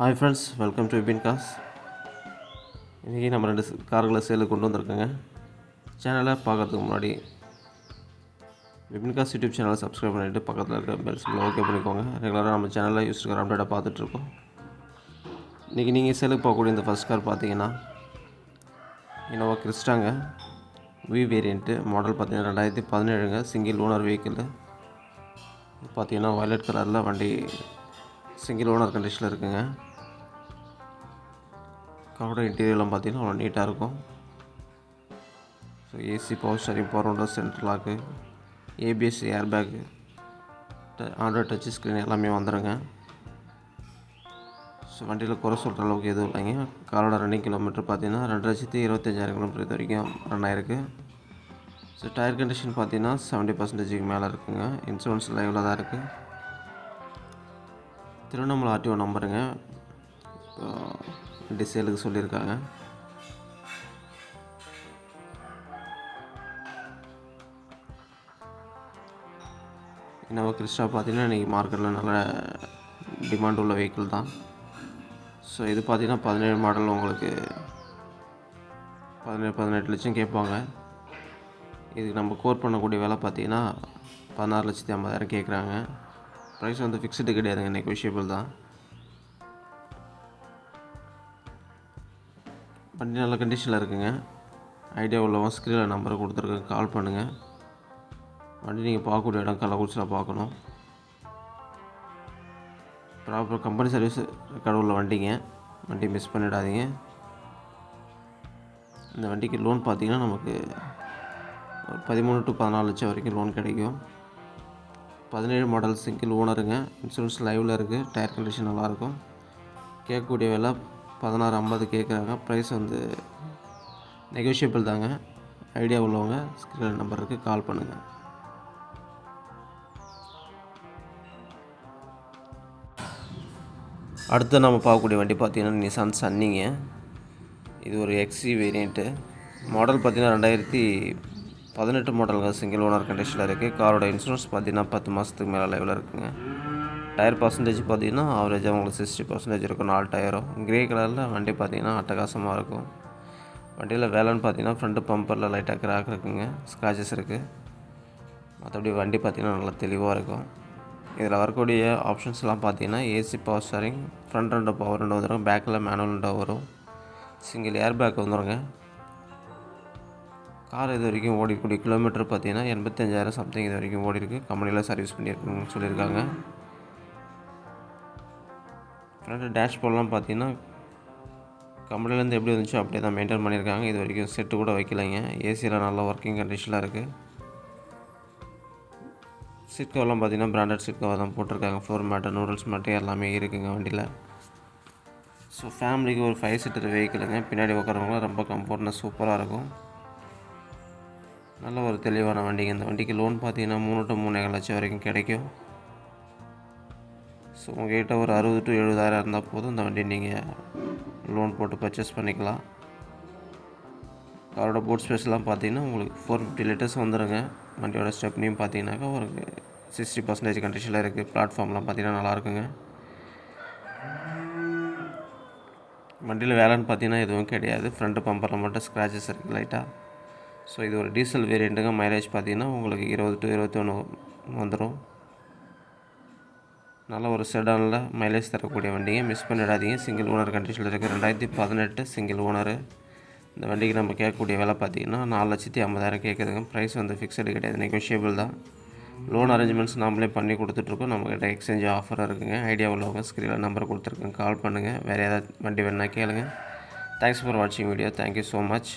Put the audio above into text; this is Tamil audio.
Hi friends welcome to Vipin Cars இன்றைக்கி நம்ம ரெண்டு கார்களை சேலுக்கு கொண்டு வந்திருக்கோங்க. சேனலை பார்க்கறதுக்கு முன்னாடி விபின் காஸ் யூடியூப் சேனலை சப்ஸ்கிரைப் பண்ணிவிட்டு பக்கத்தில் இருக்க பெல் ஓகே பண்ணிக்கோங்க. ரெகுலராக நம்ம சேனலில் யூஸ் இருக்கிற அப்டேட்டாக பார்த்துட்ருக்கோம் இன்றைக்கி நீங்கள் சேலுக்கு போகக்கூடிய இந்த ஃபஸ்ட் கார் பார்த்தீங்கன்னா இனோவா கிறிஸ்டாங்க வி வேரியண்ட்டு மாடல் பார்த்தீங்கன்னா ரெண்டாயிரத்தி பதினேழுங்க. சிங்கிள் ஓனர் வெஹிக்கிள் பார்த்தீங்கன்னா வயலட் கலரில் வண்டி சிங்கிள் ஓனர் கண்டிஷனில் இருக்குங்க. காரோட இன்டீரியர்லாம் பார்த்தீங்கன்னா அவ்வளோ நீட்டாக இருக்கும். So AC power steering power window central lock ABS air bag Android touch screen எல்லாமே வந்துடுங்க ஸோ வண்டியில் குறை சொல்கிற அளவுக்கு எதுவும் இல்லைங்க. காரோட ரன்னிங் கிலோமீட்டர் பார்த்தீங்கன்னா ரெண்டு லட்சத்தி இருபத்தஞ்சாயிரம் கிலோமீட்டர் இது வரைக்கும் ரன் ஆயிருக்கு. ஸோ டயர் கண்டிஷன் பார்த்தீங்கன்னா செவன்ட்டி பர்சன்டேஜுக்கு மேலே இருக்குங்க. இன்சூரன்ஸ் லைவில் தான் இருக்குது திருவண்ணாமலை ஆர்டிஓ நம்பருங்க டிசைலுக்கு சொல்லியிருக்காங்க. இன்னோவா கிறிஸ்டா பார்த்தீங்கன்னா இன்றைக்கி மார்க்கெட்டில் நல்ல டிமாண்ட் உள்ள வெஹிக்கிள் தான். ஸோ இது பார்த்தீங்கன்னா பதினேழு மாடல் உங்களுக்கு பதினேழு பதினெட்டு லட்சம் கேட்பாங்க. இதுக்கு நம்ம கோர் பண்ணக்கூடிய வேலை பார்த்தீங்கன்னா பதினாறு லட்சத்தி ஐம்பதாயிரம் கேட்குறாங்க. ப்ரைஸ் வந்து ஃபிக்ஸ்டு கிடையாதுங்க நெகோஷியபிள் தான். வண்டி நல்ல கண்டிஷனில் இருக்குங்க. ஐடியா உள்ளவங்க ஸ்க்ரீனில் நம்பரை கொடுத்துருக்கேன். கால் பண்ணுங்கள் வண்டி நீங்கள் பார்க்கக்கூடிய இடம் கள்ளக்குறிச்சியில் பார்க்கணும். ப்ராப்பர் கம்பெனி சர்வீஸ் ரெக்கார்டு உள்ள வண்டிங்க. வண்டி மிஸ் பண்ணிடாதீங்க. இந்த வண்டிக்கு லோன் பார்த்தீங்கன்னா நமக்கு ஒரு பதிமூணு டு பதினாலு லட்சம் வரைக்கும் லோன் கிடைக்கும். பதினேழு மாடல் சிங்கிள் ஓனருங்க இன்சூரன்ஸ் லைவில் இருக்குது டயர் கண்டிஷன் நல்லாயிருக்கும் கேட்கக்கூடிய விலை பதினாறு ஐம்பது கேட்குறாங்க. ப்ரைஸ் வந்து நெகோஷியபிள் தாங்க. ஐடியா உள்ளவங்க ஸ்க்ரீன் நம்பருக்கு கால் பண்ணுங்கள் அடுத்து நம்ம பார்க்கக்கூடிய வண்டி பார்த்தீங்கன்னா நிசான் சன்னிங்க இது ஒரு எக்ஸி வேரியண்ட்டு மாடல் பார்த்தீங்கன்னா ரெண்டாயிரத்தி பதினெட்டு மாடலுங்க சிங்கிள் ஓனர் கண்டிஷனில் இருக்குது காரோட இன்சூரன்ஸ் பார்த்தீங்கன்னா பத்து மாதத்துக்கு மேலே லெவலில் இருக்குங்க. டயர் பர்சன்டேஜ் பார்த்தீங்கன்னா ஆவரேஜாக உங்களுக்கு சிக்ஸ்டி பர்சன்டேஜ் இருக்கும். நாலு டயரும் கிரே கலரில் வண்டி பார்த்தீங்கன்னா அட்டகாசமாக இருக்கும். வண்டியில் வேலைன்னு பார்த்தீங்கன்னா ஃப்ரண்ட்டு பம்பரில் லைட்டாக கிராக் இருக்குங்க. ஸ்க்ராச்சஸ் இருக்குது மற்றபடி வண்டி பார்த்தீங்கன்னா நல்லா தெளிவாக இருக்கும். இதில் வரக்கூடிய ஆப்ஷன்ஸ்லாம் பார்த்தீங்கன்னா ஏசி பவர் ஸ்டாரிங் ஃப்ரண்ட் ரெண்டு பவர் ரெண்டு வந்துடும் பேக்கில் மேனுவல் ரெண்டு வரும். சிங்கிள் ஏர் பேக் வந்துடுங்க கார் இது வரைக்கும் ஓடிக்கூடிய கிலோமீட்டர் பார்த்தீங்கன்னா எண்பத்தஞ்சாயிரம் சம்திங் இது வரைக்கும் ஓடி இருக்குது கம்பெனியில் சர்வீஸ் பண்ணியிருக்கணும்னு சொல்லியிருக்காங்க. ஃப்ரண்ட் டேஷ்போர்ட்லாம் பார்த்தீங்கன்னா கம்பெனிலேருந்து எப்படி இருந்துச்சோ அப்படியே தான் மெயின்டைன் பண்ணியிருக்காங்க. இது வரைக்கும் செட்டு கூட வைக்கலைங்க. ஏசியில் நல்ல ஒர்க்கிங் கண்டிஷனில் இருக்குது சீட் கவர்லாம் பார்த்தீங்கன்னா பிராண்டட் சீட் கவர் தான் போட்டிருக்காங்க. ஃப்ளோர் மேட்டு நூடுல்ஸ் மேட்டு எல்லாமே இருக்குங்க வண்டியில். ஸோ ஃபேமிலிக்கு ஒரு ஃபைவ் சீட்டர் வெஹிக்கிளுங்க பின்னாடி உட்காரவங்களாம் ரொம்ப கம்ஃபர்ட்னா சூப்பராக இருக்கும். நல்ல ஒரு தெளிவான வண்டிங்க. இந்த வண்டிக்கு லோன் பார்த்தீங்கன்னா மூணு டு மூணு லட்சம் வரைக்கும் கிடைக்கும். ஸோ உங்கள்கிட்ட ஒரு அறுபது டு எழுபதாயிரம் இருந்தால் போதும். இந்த வண்டி நீங்கள் லோன் போட்டு பர்ச்சேஸ் பண்ணிக்கலாம். காரோட போட் ஸ்பேஸ்லாம் பார்த்தீங்கன்னா உங்களுக்கு ஃபோர் ஃபிஃப்டி லிட்டர்ஸ் வந்துடுங்க வண்டியோட ஸ்டெப்னியும் பார்த்தீங்கன்னாக்கா ஒரு சிக்ஸ்டி பர்சன்டேஜ் கண்டிஷனில் இருக்குது பிளாட்ஃபார்ம்லாம் பார்த்தீங்கன்னா நல்லாயிருக்குங்க வண்டியில் வேலைன்னு பார்த்தீங்கன்னா எதுவும் கிடையாது. ஃப்ரண்ட்டு பம்பரில் மட்டும் ஸ்க்ராச்சஸ் இருக்குது லைட்டாக ஸோ இது ஒரு டீசல் வேரியண்ட்டுங்க மைலேஜ் பார்த்தீங்கன்னா உங்களுக்கு இருபது டு இருபத்தொன்று வந்துடும் நல்ல ஒரு செடானில் மைலேஜ் தரக்கூடிய வண்டிங்க. மிஸ் பண்ணிடாதீங்க. சிங்கிள் ஓனர் கண்டிஷனில் இருக்குது ரெண்டாயிரத்தி பதினெட்டு சிங்கிள் ஓனரு இந்த வண்டிக்கு நம்ம கேட்கக்கூடிய விலை பார்த்தீங்கன்னா நாலு லட்சத்தி ஐம்பதாயிரம் கேட்குதுங்க. ப்ரைஸ் வந்து ஃபிக்ஸடு கிடையாது. நெகோஷியபிள் தான். லோன் அரேஞ்ச்மெண்ட்ஸ் நாமளே பண்ணி கொடுத்துட்ருக்கோம். நம்மக்கிட்ட எக்ஸ்சேஞ்ச் ஆஃபர் இருக்குங்க. ஐடியா உள்ளவங்க ஸ்க்ரீனில் நம்பர் கொடுத்துருக்கேன். கால் பண்ணுங்கள் வேறு ஏதாவது வண்டி வேணுன்னா கேளுங்க. தேங்க்ஸ் ஃபார் வாட்சிங் video thank you so much